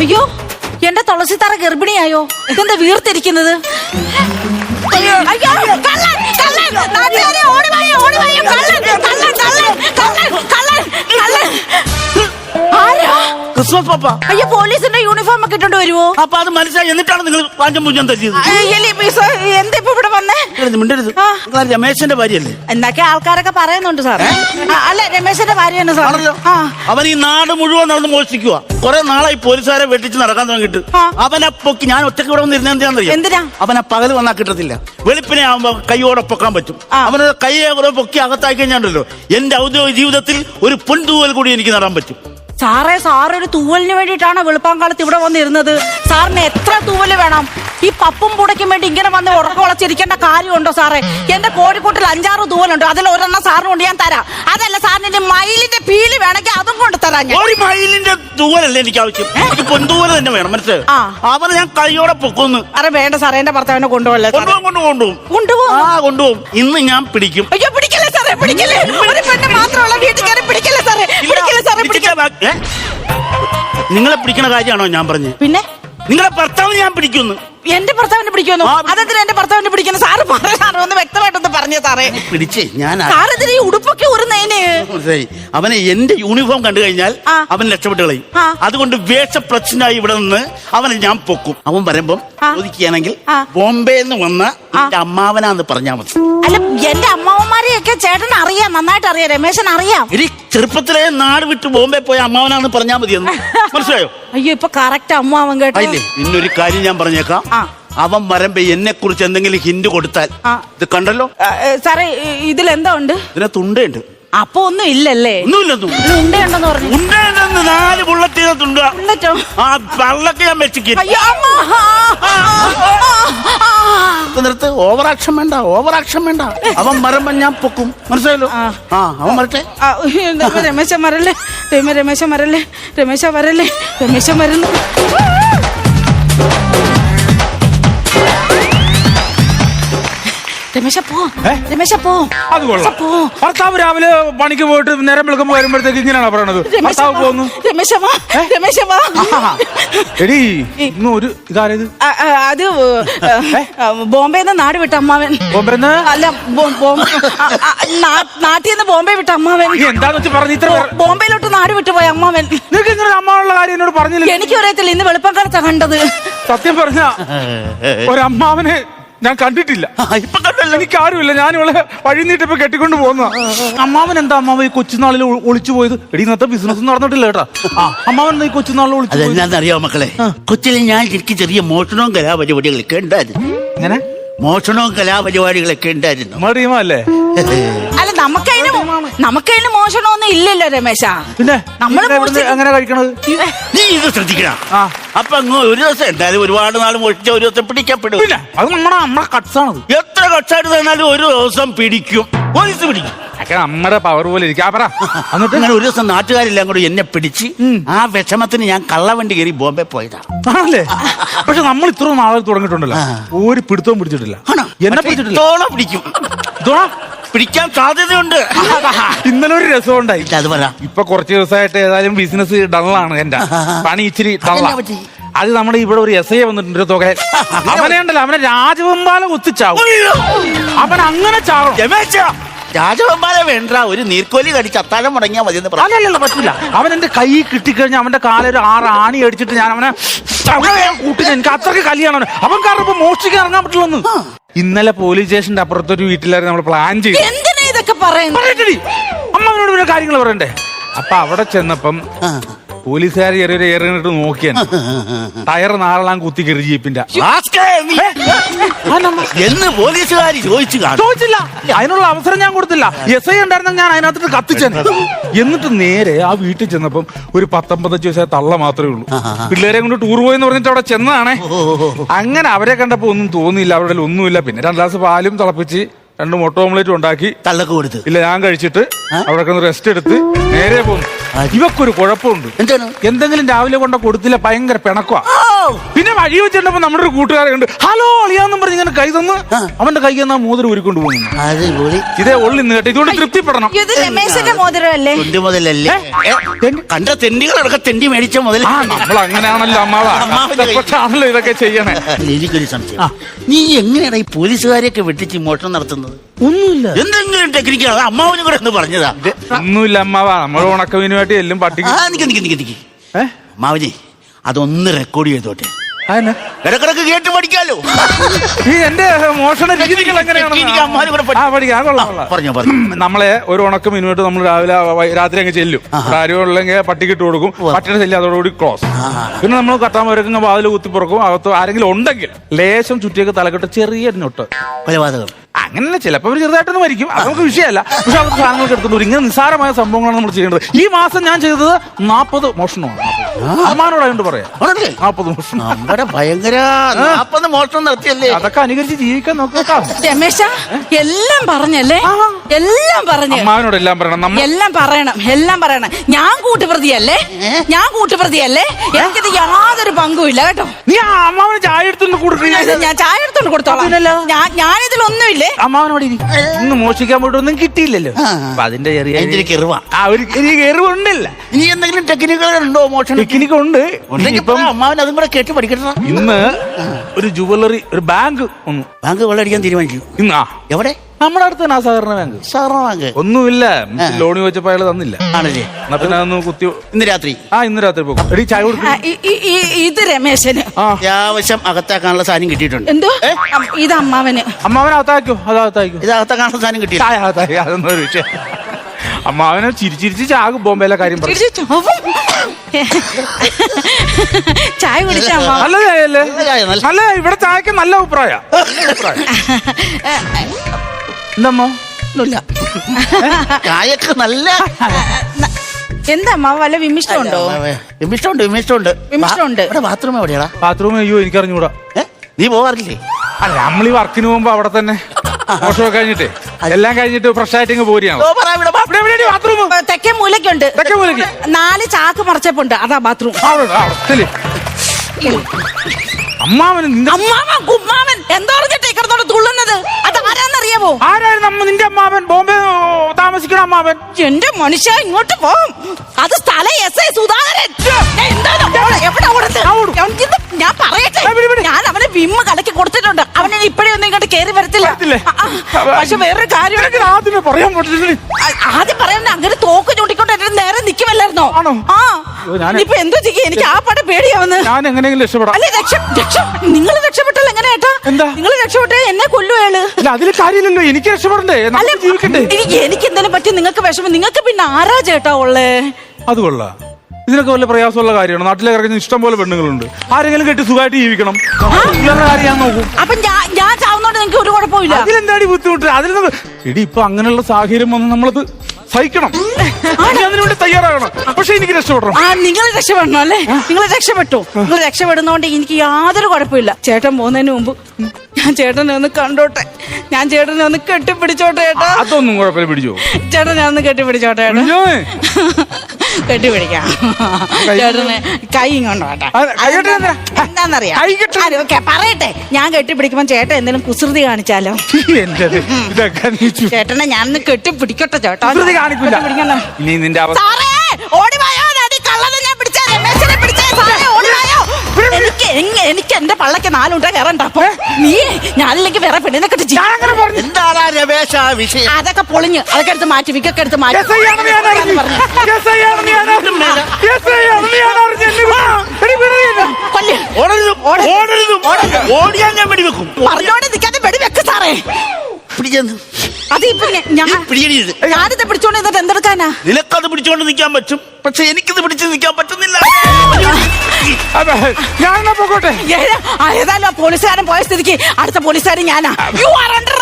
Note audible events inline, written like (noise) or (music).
അയ്യോ എന്റെ തുളസിത്തറ ഗർഭിണിയായോ? ഇതെന്താ വീർത്തിരിക്കുന്നത്? ക്രിസ്മസ് പപ്പ. അയ്യോ പോലീസിന്റെ യൂണിഫോം വരുവോ? അപ്പൊ അത് മനസ്സിലായി. എന്നിട്ടാണ് നിങ്ങൾ പാഞ്ചം പൂജം തല്ലിയത് എന്തിപ്പോ ഇവിടെ വന്നേ? മിണ്ടരുത്. രമേശന്റെ ഭാര്യല്ലേ എന്നൊക്കെ ആൾക്കാരൊക്കെ പറയുന്നുണ്ട് സാർ അല്ല രമേശന്റെ ഭാര്യയാണ് സാർ അവൻ ഈ നാട് മുഴുവൻ നടന്ന് മോഷ്ടിക്കുക കൊറേ നാളായി പോലീസുകാരെ വെട്ടിച്ച് നടക്കാൻ തുടങ്ങിട്ട്. അവനെ പൊക്കി ഞാൻ ഒറ്റയ്ക്ക് ഇവിടെ വന്നിരുന്ന എന്താണെന്നറിയോ? എന്തിനാ? അവനെ പകൽ വന്നാൽ കിട്ടത്തില്ല. വെളുപ്പിനെ ആവുമ്പോ കൈയോടെ പൊക്കാൻ പറ്റും. അവന് അവനെ കൈയെ പൊക്കി അകത്താക്കി കഴിഞ്ഞാണ്ടല്ലോ. എന്റെ ഔദ്യോഗിക ജീവിതത്തിൽ ഒരു പൊൻതൂവൽ കൂടി എനിക്ക് നടാൻ പറ്റും. സാറേ സാർ ഒരു തൂവലിന് വേണ്ടിയിട്ടാണ് വെളുപ്പാങ്കാലത്ത് ഇവിടെ വന്നിരുന്നത്. സാറിന് എത്ര തൂവൽ വേണം? ഈ പപ്പും പൂടയ്ക്കും വേണ്ടി ഇങ്ങനെ വന്ന് ഉറക്കം ഉളച്ചിരിക്കേണ്ട കാര്യമുണ്ടോ സാറേ? എന്റെ കോഴിക്കോട്ടിൽ അഞ്ചാറ് തൂവലുണ്ട്. അതിൽ ഒരെണ്ണം സാറിന് കൊണ്ട് ഞാൻ തരാം. അതല്ല സാറിന് മയിലിന്റെ പീലി വേണമെങ്കിൽ അതും കൊണ്ട് തരാം ഞാൻ. ഒരു മയിലിന്റെ തൂവലല്ലേ എനിക്ക് ആവശ്യം? എനിക്ക് പൊൻതൂവൽ തന്നെ വേണം മനസ്സിലായോ? ആ. അവനെ ഞാൻ കൈയോടെ പൊക്കുന്നു. സാറേ വേണ്ട സാറേ എന്റെ ഭർത്താവിനെ കൊണ്ടുപോകല്ലേ സാറേ? കൊണ്ടുപോകും കൊണ്ടുപോകും. കൊണ്ടുപോകും? ആ കൊണ്ടുപോകും. ഇന്ന് ഞാൻ പിടിക്കും. അയ്യോ പിടിക്കല്ലേ സാറേ പിടിക്കല്ലേ? ഒരു നിങ്ങളെ പിടിക്കണ കാര്യമാണോ ഞാൻ പറഞ്ഞത് പിന്നെ? നിങ്ങളെ ഭർത്താവ് ഞാൻ പിടിക്കുന്നു. എന്റെ ഭർത്താവിനെ പിടിക്കുന്നു. അതെന്തിനാ എന്റെ ഭർത്താവിനെ പിടിക്കുന്നു? സാറ് പറ സാറേ ഒന്ന് വ്യക്തമായിട്ടൊന്ന് പറഞ്ഞു സാറേ. പിടിച്ചേ ഞാൻ സാറെതിരെ ഈ ഉടുപ്പൊക്കെ ഉറുന്നതിന് ശരി. അവനെ എന്റെ യൂണിഫോം കണ്ടു കഴിഞ്ഞാൽ അവൻ രക്ഷപ്പെട്ട് കളയും. അതുകൊണ്ട് വേഷപ്രശ്നായി ഇവിടെ നിന്ന് അവനെ ഞാൻ പൊക്കും. അവൻ വരുമ്പം ആ. ചോദിക്കുകയാണെങ്കിൽ ബോംബെ എന്ന് വന്ന എന്റെ അമ്മാവനാന്ന് പറഞ്ഞാൽ മതി. അല്ല എന്റെ അമ്മാവന്മാരെയൊക്കെ ചേട്ടൻ അറിയാം നന്നായിട്ട് അറിയാം രമേശൻ അറിയാം. ഇനി ചെറുപ്പത്തിലെ നാട് വിട്ട് ബോംബെ പോയ അമ്മാവനാന്ന് പറഞ്ഞാൽ മതിയെന്ന്. (laughs) മനസ്സിലായോ? അയ്യോ ഇപ്പൊ കറക്റ്റ് അമ്മാവൻ കേട്ടോ. അല്ലേ ഇന്നൊരു കാര്യം ഞാൻ പറഞ്ഞേക്കാം. ആ. അവൻ വരുമ്പോ എന്നെ കുറിച്ച് എന്തെങ്കിലും ഹിന്റ് കൊടുത്താൽ ആ. ഇത് കണ്ടല്ലോ? സാറേ ഇതിലെന്താ ഉണ്ട്? ഇതിനെ തുണ്ടുണ്ട് അപ്പൊ ഒന്നും ഇല്ലല്ലേ? ഒന്നുമില്ലെന്നും ഇത് ഉണ്ടയുണ്ടെന്ന് പറഞ്ഞു. ഉണ്ടെന്ന് നാല് ബുള്ളറ്റ് ആ ഞാൻ. നിർത്ത് ഓവർ ആക്ഷൻ വേണ്ട ഓവർ ആക്ഷൻ വേണ്ട അവൻ മരമ്പ ഞാൻ പൊക്കും. മനസ്സിലായല്ലോ? ആ. അവൻ മരട്ടെ രമേശ മരല്ലേ രമ രമേശ മരല്ലേ രമേശ വരല്ലേ? രമേശ മരുന്നു ഭർത്താവ് രാവിലെ പണിക്ക് പോയിട്ട് നേരം വിളിക്കുമ്പോ വരുമ്പോഴത്തേക്ക് ഇങ്ങനെയാണ് പറയണത്? ഭർത്താവ് പോകുന്നു എടി ഇന്ന് ഒരു ഇതാരത്? അത് ബോംബെ നാട് വിട്ട അമ്മാവൻ. ബോംബെ അല്ല നാട്ടിൽ നിന്ന് ബോംബെ വിട്ട അമ്മാവൻ. എന്താന്ന് വെച്ച് പറഞ്ഞു ഇത്ര ബോംബെയിലോട്ട് നാട് വിട്ടു പോയ അമ്മാവൻ. നിനക്ക് ഇങ്ങനെ അമ്മാവുള്ള കാര്യം എന്നോട് പറഞ്ഞില്ല എനിക്ക് അറിയത്തില്ല ഇന്ന് വെളുപ്പക്കാലത്താ കണ്ടത്. സത്യം പറഞ്ഞ ഒരമ്മാവനെ ഞാൻ കണ്ടിട്ടില്ല. ഇപ്പൊ കണ്ടല്ലോ. എനിക്ക് ആരുമില്ല ഞാൻ ഇവളെ വഴി നീട്ടിപ്പോ കെട്ടിക്കൊണ്ട് പോകുന്ന അമ്മാവൻ എന്താ അമ്മാവൻ ഈ കൊച്ചുനാളിൽ ഒ- ഒളിച്ചു പോയത്? എടി ഇന്നത്തെ ബിസിനസ് നടന്നിട്ടില്ല കേട്ടാ. ആ, അമ്മാവൻ എന്താ ഈ കൊച്ചുനാളിൽ ഒളിച്ചു പോയത്? അതെന്നാന്നറിയോ മക്കളെ? കൊച്ചിലെ ഞാൻ എനിക്ക് ചെറിയ മോഷണവും കലാപരിപാടികളൊക്കെ ഉണ്ടായിരുന്നു. ഇങ്ങനെ മോഷണവും കലാപരിപാടികളൊക്കെ ഉണ്ടായിരുന്നു. നമ്മുടെ ടീമല്ലേ അല്ല നമുക്കതിന് നമുക്കതിന് മോഷണമൊന്നും ഇല്ലല്ലോ രമേശ. പിന്നെ നമ്മൾ മോഷ്ടി- എങ്ങനെ കഴിക്കണത്? നീ ഇത് ശ്രദ്ധിക്കണം. ആ. അപ്പൊ അങ്ങ് ഒരു ദിവസം എന്തായാലും ഒരുപാട് നാൾ മുഴിച്ച ഒരു ദിവസം പിടിക്കപ്പെടും. പിന്നെ അത് നമ്മുടെ നമ്മുടെ കട്ട്സ് എത്ര കച്ചായിട്ട് തന്നാലും ഒരു ദിവസം പിടിക്കും. പോലീസ് പിടിക്കും. അതൊക്കെ നമ്മുടെ പവർ പോലെ ഇരിക്കും. ആ പറ. എന്നിട്ട്? അങ്ങനെ ഒരു ദിവസം നാട്ടുകാരെല്ലാം കൂടി എന്നെ പിടിച്ച് ആ വിഷമത്തിന് ഞാൻ കള്ളവണ്ടി കയറി ബോംബെ പോയതാണല്ലേ ആണല്ലേ? പക്ഷെ നമ്മൾ ഇത്ര നാളെ തുടങ്ങിയിട്ടുണ്ടല്ലോ. ഒരു പിടുത്തവും പിടിച്ചിട്ടില്ല. എന്നെ പിടിച്ചിട്ടില്ല. പിടിക്കും. പിടിക്കാൻ സാധ്യതയുണ്ട്. ഇന്നലെ ഒരു രസം ഉണ്ടായി അത് പറ. ഇപ്പൊ കുറച്ച് ദിവസമായിട്ട് ഏതായാലും ബിസിനസ് ഡള്ളാണ് എന്റെ പണി ഇച്ചിരി ഡള്ള അതെന്നാ പറ്റി? അത് നമ്മുടെ ഇവിടെ ഒരു എസ് ഐ വന്നിട്ടുണ്ട് ഒരു തുക. അവനെ ഉണ്ടല്ലോ അവനെ രാജവെമ്പാല കുത്തിച്ചാവും അവൻ അങ്ങനെ ചാവണം. രമേശ രാജവമ്പാല വേണ്ട ഒരു നീർക്കോലി കടിച്ച് അത്താഴം മുടങ്ങിയാൽ മതി എന്ന് പറഞ്ഞു അല്ലല്ല പറ്റില്ല അവൻ എന്റെ കൈ കിട്ടിക്കഴിഞ്ഞാൽ അവന്റെ കാലൊരു ആറ് ആണി അടിച്ചിട്ട് ഞാൻ അവനെ കൂട്ടി എനിക്ക് അത്രയ്ക്ക് കലിയാണ്. അവൻ കാരണം ഇപ്പൊ മോഷ്ടിക്കാൻ ഇറങ്ങാൻ പറ്റില്ലെന്ന്. ഇന്നലെ പോലീസ് സ്റ്റേഷന്റെ അപ്പുറത്തൊരു വീട്ടിലായിരുന്നു നമ്മൾ പ്ലാൻ ചെയ്തു എന്തിനാ ഇതൊക്കെ പറയുന്നത്? അമ്മ അവനോട് പിന്നെ കാര്യങ്ങൾ പറയണ്ടേ? അപ്പൊ അവിടെ ചെന്നപ്പം പോലീസുകാർ ചെറിയൊരു ഏറിട്ട് നോക്കിയാണ് ടയർ നാറളാം കുത്തി കയറി ജീപ്പിന്റെ. എന്ന് പോലീസുകാർ ചോദിച്ചു ചോദിച്ചില്ല. അതിനുള്ള അവസരം ഞാൻ കൊടുത്തില്ല. എസ് ഐ ഉണ്ടായിരുന്നെങ്കിൽ ഞാൻ അതിനകത്തിട്ട് കത്തിച്ചേനെ. എന്നിട്ട് നേരെ ആ വീട്ടിൽ ചെന്നപ്പം ഒരു പത്തൊമ്പത്തഞ്ച് വയസ്സായ തള്ള മാത്രമേ ഉള്ളൂ. പിള്ളേരെ കൊണ്ട് ടൂർ പോയെന്ന് പറഞ്ഞിട്ട് അവിടെ ചെന്നതാണേ. അങ്ങനെ അവരെ കണ്ടപ്പോ ഒന്നും തോന്നിയില്ല. അവരുടെ ഒന്നുമില്ല. പിന്നെ രണ്ട് ഗ്ലാസ് പാലും തിളപ്പിച്ച് രണ്ട് മുട്ട ഓംലേറ്റ് ഉണ്ടാക്കി. തള്ളക്ക് കൊടുത്ത്. ഇല്ല ഞാൻ കഴിച്ചിട്ട് അവിടെ ഒന്ന് റെസ്റ്റ് എടുത്ത് നേരെ പോകുന്നു. ഇവക്കൊരു കുഴപ്പമുണ്ട്. എന്താണ്? എന്തെങ്കിലും രാവിലെ കൊണ്ട കൊടുത്തില്ല ഭയങ്കര പിണക്കുവാ. പിന്നെ വഴി വെച്ചിട്ടപ്പോ നമ്മുടെ ഒരു കൂട്ടുകാരെ കണ്ട് ഹലോ അളിയാന്നും പറഞ്ഞ് ഇങ്ങനെ കൈ തന്ന് അവന്റെ കൈ എന്നാ മോതിരം ഒരുക്കൊണ്ട് പോകുന്നു. ഇതേ ഉള്ളി നിന്ന് കേട്ടോ ഇതുകൊണ്ട് തൃപ്തിപ്പെടണം. ഇത് രമേശന്റെ മോതിരമല്ലേ? തൊണ്ടി മുതലല്ലേ? ഏ, കണ്ട തെണ്ടികളടക്കം തെണ്ടി മേടിച്ച മുതൽ ആ നമ്മൾ അങ്ങനെയാണല്ലോ അമ്മാവാ. അമ്മാവന്റെ കൈ. കഷ്ടപ്പെട്ടാണല്ലോ ഇതൊക്കെ ചെയ്യണേ. എനിക്കൊരു സംശയം. നീ എങ്ങനെയാണ് ഈ പോലീസുകാരെയൊക്കെ വെട്ടിച്ച് മോഷണം നടത്തുന്നത്? ഒന്നുമില്ല. എന്തെങ്കിലും ടെക്നിക്കാണ് അത് അമ്മാവനും കൂടെ ഒന്ന് പറഞ്ഞതാ. ഒന്നുമില്ല അമ്മാവാ. നമ്മൾ ഉണക്കമീനുമായിട്ട് എല്ലാം പട്ടിക്ക് ആ നിക്ക് നിക്ക് നിക്ക് നിക്ക്? അമ്മാവനെ അതൊന്ന് റെക്കോർഡ് ചെയ്തോട്ടെ. അതെന്നാ? ഇടക്കിടക്ക് കേട്ട് പഠിക്കാലോ. ഈ എന്റെ മോഷണ രീതികൾ എങ്ങനെയാണ് നമ്മളെ ഒരു ഉണക്കം മീനുമായിട്ട് നമ്മൾ രാവിലെ രാത്രി അങ്ങ് ചെല്ലും. ആരും ഉള്ളെങ്കിൽ പട്ടിക്ക് ഇട്ട് കൊടുക്കും. പട്ടിയുടെ ശല്യം അതോടുകൂടി ക്ലോസ് പിന്നെ നമ്മൾ കത്താമരക്കും വാതിൽ കുത്തിപ്പുറക്കും. അകത്ത് ആരെങ്കിലും ഉണ്ടെങ്കിൽ ലേശം ചുറ്റിയൊക്കെ തലക്കെട്ട് ചെറിയ നൊട്ട് കൊലപാതകം. അങ്ങനെ ചിലപ്പോൾ അവർ ചെറുതായിട്ടൊന്ന് മരിക്കും. അത് നമുക്ക് വിഷയമല്ല. പക്ഷെ അവർക്ക് സാധനങ്ങൾക്ക് എടുത്തുകൊണ്ട്. ഇങ്ങനെ നിസ്സാരമായ സംഭവങ്ങളാണ് നമ്മൾ ചെയ്യേണ്ടത്. ഈ മാസം ഞാൻ ചെയ്തത് നാൽപ്പത് മോഷണമാണ്. അമ്മാനോടായോണ്ട് പറയാം. നാൽപ്പത് മോഷണം. നമ്മുടെ ഭയങ്കര നാപ്പത് മോഷണം നടത്തിയല്ലേ? അതൊക്കെ അനുകരിച്ച് ജീവിക്കാൻ നോക്കാം രമേശ എല്ലാം പറഞ്ഞല്ലേ? എല്ലാം പറഞ്ഞു അമ്മാവനോട് എല്ലാം പറയണം. നമ്മ- എല്ലാം പറയണം. എല്ലാം പറയണം. ഞാൻ കൂട്ടുപ്രതിയല്ലേ? ഞാൻ കൂട്ടുപ്രതിയല്ലേ? എനിക്കിത് യാതൊരു പങ്കുമില്ല കേട്ടോ. നീ ആ അമ്മാവന് ചായ കൊടുക്കുക ഞാൻ ചായ എടുത്തോണ്ട് കൊടുത്തോളാം. ഞാൻ ഞാനിതിലൊന്നുമില്ലേ? അമ്മാവനോട് ഇരി. ഇന്ന് മോഷിക്കാൻ പോയിട്ട് ഒന്നും കിട്ടിയില്ലല്ലോ അപ്പൊ അതിന്റെ ചെറിയ അതിന്റെ ഒരു ആ ഒരു ചെറിയ കയറുണ്ടല്ല ഇനി എന്തെങ്കിലും ടെക്നിക്കുകൾ ഉണ്ടോ മോഷണം? ടെക്നിക്ക് ഉണ്ട് ഉണ്ടെങ്കിൽ ഇപ്പം പറ, അമ്മാവൻ അതും കൂടെ കേട്ട് പഠിക്കണം ഇന്ന് ഒരു ജുവലറി ഒരു ബാങ്ക് ഒന്ന് ബാങ്ക് വെള്ളടിക്കാൻ തീരുമാനിച്ചു. ഇന്ന് ആ. എവിടെ? നമ്മുടെ അടുത്ത് തന്നെ ആ സഹകരണ ബാങ്ക്. സഹകരണ ബാങ്ക്. ഒന്നുമില്ല. ലോൺ ചോദിച്ചപ്പോ അയാൾ തന്നില്ല. ആണല്ലേ? എന്നാ പിന്നെ അതൊന്ന് കുത്തി ഇന്ന് രാത്രി. ആ ഇന്ന് രാത്രി പോകും എടി ചായ കൊടുക്കും. ആ, ഇ- ഇ- ഇ- ഇത് രമേശന്. ആ. അത്യാവശ്യം അകത്താക്കാനുള്ള സാധനം കിട്ടിയിട്ടുണ്ട്. എന്തോ ഇത് അമ്മാവന്. അമ്മാവനെ അകത്താക്കോ? അത് അകത്താക്കോ? ഇത് അകത്താക്കാനുള്ള സാധനം ചായ അകത്താക്കി? അതൊന്നും ഒരു വിഷയം. അമ്മാവനെ ചിരിച്ചിരിച്ച് ചാകും ബോംബെയിലെ കാര്യം പറഞ്ഞു ചിരിച്ച് ചാവും. ചായ കുടിച്ച അമ്മ നല്ല ചായയല്ലേ? നല്ല ചായ, നല്ല- നല്ല ഇവിടെ ചായക്ക് നല്ല അഭിപ്രായ. എന്തമ്മോ? ഒന്നുമില്ല ചായക്ക് നല്ല എന്താ അമ്മ? വല്ല വിമിഷ്ടമുണ്ടോ? വിമിഷ്ടമുണ്ട് വിമിഷ്ടമുണ്ട്. വിമിഷ്ടമുണ്ട്. ഇവിടെ ബാത്റൂം എവിടെയാടാ ബാത്റൂം അയ്യോ എനിക്കറിഞ്ഞൂടാ. നീ പോകാറില്ലേ അല്ല നമ്മൾ ഈ വർക്കിന് പോകുമ്പോ അവിടെ തന്നെ മോശമൊക്കെ കഴിഞ്ഞിട്ടേ. എല്ലാം കഴിഞ്ഞിട്ട് ഫ്രഷ് ആയിട്ട് ഇങ്ങ് പോരുകയാണ്. ബാത്റൂം തെക്കേ മൂലക്കുണ്ട് തെക്കേ മൂലയ്ക്ക്? നാല് ചാക്ക് മറച്ചപ്പുണ്ട് അതാ ബാത്റൂം അമ്മാവൻ അമ്മാവൻ കുമ്മാവൻ. എന്താ പറഞ്ഞിട്ട് കിടന്നോണ്ട് തുള്ളുന്നത് അത് ആരാന്നറിയാമോ ആരായിരുന്നു അമ്മ നിന്റെ അമ്മാവൻ ബോംബെ ഓ, താമസിക്കണ അമ്മാവൻ എന്റെ മനുഷ്യ ഇങ്ങോട്ട് പോ അത് സ്ഥലം എസ് ഐ സുധാകരൻ ഓടെ? എവിടെ? ഞാൻ പറയട്ടെ. ഞാൻ അവനെ വിമ്മ കലക്കി കൊടുത്തിട്ടുണ്ട്. അവനെ ഇപ്പഴേ ഒന്നും ഇങ്ങോട്ട് കയറി വരത്തില്ല. പക്ഷെ വേറൊരു കാര്യം ആദ്യം പറയാൻ ആദ്യം പറയണ്ട. അങ്ങനെ തോക്ക് ചൂണ്ടിക്കൊണ്ട് എന്റെ നേരെ നിക്കുമല്ലായിരുന്നോ? ആ. ഇപ്പൊ എന്തോ ചെയ്യും? എനിക്ക് ആ പടം പേടിയാവുന്നു. ഞാൻ എങ്ങനെയെങ്കിലും രക്ഷപ്പെടാം. അല്ലെ നിങ്ങൾ രക്ഷപ്പെട്ടല്ലോ എങ്ങനെ ഏട്ടാ? എന്താ? നിങ്ങൾ രക്ഷപ്പെട്ടേ എന്നെ കൊല്ലുകയാണ് അല്ല അതിൽ കാര്യമില്ലല്ലോ. എനിക്ക് രക്ഷപ്പെടണ്ടേ? ജീവിക്കണ്ടേ? എനിക്ക് എന്തെങ്കിലും പറ്റി നിങ്ങൾക്ക് വിഷമം. നിങ്ങൾക്ക് പിന്നെ ആരാ ചേട്ടാ ഉള്ളേ? അത് കൊള്ളാം. ഇതിനൊക്കെ വല്ല പ്രയാസമുള്ള കാര്യമാണ്? നാട്ടിലെ ഇറങ്ങുന്ന ഇഷ്ടം പോലെ പെണ്ണുങ്ങളുണ്ട്. ആരെങ്കിലും കെട്ടി സുഖമായിട്ട് ജീവിക്കണം. കാര്യം ഞാൻ നോക്കും. അപ്പൊ ഞാൻ ഞാൻ ചാവുന്നോണ്ട് നിങ്ങൾക്ക് ഒരു കുഴപ്പമില്ല അതിലെന്താടി ബുദ്ധിമുട്ട്? അതിൽ നിന്ന് എടി ഇപ്പൊ അങ്ങനെയുള്ള സാഹചര്യം വന്ന് നമ്മളത് സഹിക്കണം. ഇനി തയ്യാറാകണം. പക്ഷെ എനിക്ക് രക്ഷപ്പെടണം. ആ നിങ്ങൾ രക്ഷപ്പെടണം അല്ലേ? നിങ്ങൾ രക്ഷപ്പെട്ടു. നിങ്ങൾ രക്ഷപ്പെടുന്നോണ്ട് എനിക്ക് യാതൊരു കുഴപ്പമില്ല ചേട്ടൻ പോകുന്നതിന് മുമ്പ് ഞാൻ ചേട്ടനെ ഒന്ന് കണ്ടോട്ടെ. ഞാൻ ചേട്ടനെ ഒന്ന് കെട്ടിപ്പിടിച്ചോട്ടെ ചേട്ടാ. അതൊന്നും കുഴപ്പമില്ല പിടിച്ചോ. ചേട്ടനെ ഒന്ന് കെട്ടിപ്പിടിച്ചോട്ടെ ചേട്ടാ. പിടിച്ചോനെ. (laughs) കെട്ടിപ്പിടിക്കാം. ചേട്ടനെ കൈ കെട്ടി. എന്തിനാ? എന്താന്നറിയാം? കൈ കെട്ടി- ഓക്കേ, പറയട്ടെ. ഞാൻ കെട്ടിപ്പിടിക്കുമ്പോ ചേട്ടൻ എന്തെങ്കിലും കുസൃതി കാണിച്ചാലോ? എന്റെ ഇതൊക്കെ നീ ചേട്ടനെ ഞാൻ കെട്ടിപ്പിടിക്കട്ടെ ചേട്ടാ. കുസൃതി കാണിക്കില്ല. ഇനി നിന്റെ അവസ്ഥ എനിക്ക് എനിക്ക് എന്റെ പള്ളക്ക് നാലുണ്ട കയറണ്ട അപ്പൊ നീ ഞാനില്ലെങ്കിൽ വേറെ പെണ്ണിനെ കെട്ടി ഞാൻ അങ്ങനെ പറഞ്ഞു എന്താണ് രമേശ വിഷയം അതൊക്കെ പൊളിഞ്ഞ് അതൊക്കെ എടുത്ത് മാറ്റി വിക്കൊക്കെ എടുത്ത് മാറ്റി ഐ ആണെന്ന് ഞാൻ അറിഞ്ഞു. ആണെന്ന് ഞാൻ അറിഞ്ഞു. ആണെന്ന് ഞാൻ അറിഞ്ഞു. എന്നെ വിട. എടി വിടുകയില്ല. കൊല്ല്. ഓടരുതും ഓടരുതും ഓടിയാൻ ഞാൻ വെടിവെക്കും പറഞ്ഞോണ്ട് നിൽക്കാതെ വെടി വെക്ക് സാറേ പിടിച്ചെന്ന് അത് ഇപ്പൊ ഞാൻ പിടിയണിയത് ഞാനിത് പിടിച്ചോണ്ട് എന്നിട്ട് എന്തെടുക്കാനാ? നിനക്കത് പിടിച്ചോണ്ട് നിൽക്കാൻ പറ്റും. പക്ഷെ എനിക്കിത് പിടിച്ച് നിൽക്കാൻ പറ്റുന്നില്ല. അതെ, ഞാൻ എന്നാ പോകട്ടെ ഏ- ആ, ഏതായാലും ആ പോലീസുകാരൻ പോയ സ്ഥിതിക്ക് അടുത്ത പോലീസുകാരൻ ഞാനാ. You are under